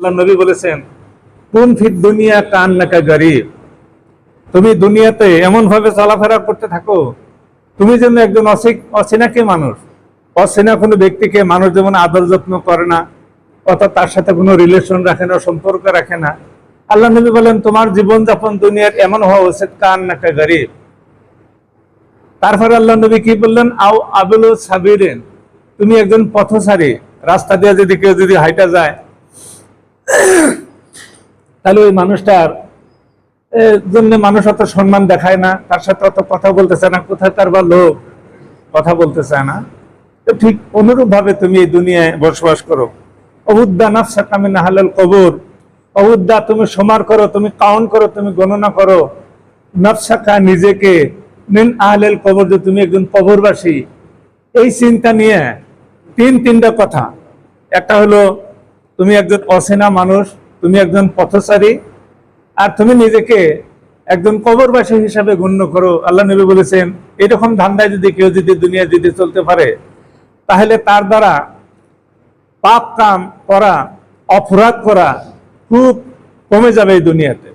আল্লাহ নবী বলেছেন, কোন ফির দুনিয়া কান নাকা গরিব? তুমি দুনিয়াতে এমন ভাবে চলাফেরা করতে থাকো, তুমি যেন একজন অচেনাকে মানুষ। অচেনা কোনো ব্যক্তিকে মানুষ যেমন আদর যত্ন করে না, অর্থাৎ তার সাথে কোনো রিলেশন রাখে না, সম্পর্ক রাখে না। আল্লাহ নবী বলেন, তোমার জীবনযাপন দুনিয়ার এমন হওয়া উচিত কান নাকা গরিব। তারপরে আল্লাহ নবী কি বললেন, আও আবুল সাবিরেন তুমি একজন পথচারী, রাস্তা দিয়ে যদি কেউ যদি হাইটা যায় তাহলে ওই মানুষটার জন্য মানুষ অত সম্মান দেখায় না, তার সাথে অত কথা বলতে চায় না, কোথায় তার বা লোক কথা বলতে চায় না। তো ঠিক অনুরূপ ভাবে তুমি এই দুনিয়ায় বসবাস করো। অবুদ্দা নাফসা কামিন হালাল কবর। অবুদ্দা তুমি সমার করো, তুমি কাউন্ট করো, তুমি গণনা করো। নফসাকা নিজেকে মিন আহলেল কবর, যে তুমি একজন কবরবাসী। এই চিন্তা নিয়ে তিন তিনটা কথা। একটা হলো তুমি একজন অচেনা মানুষ, তুমি একজন পথচারী, আর তুমি নিজেকে একজন কবরবাসী হিসাবে গণ্য করো। আল্লাহ নবী বলেছেন, এরকম ধান্দায় যদি কেউ যদি দুনিয়া যদি চলতে পারে, তাহলে তার দ্বারা পাপ কাম করা, অপরাধ করা খুব কমে যাবে এই দুনিয়াতে।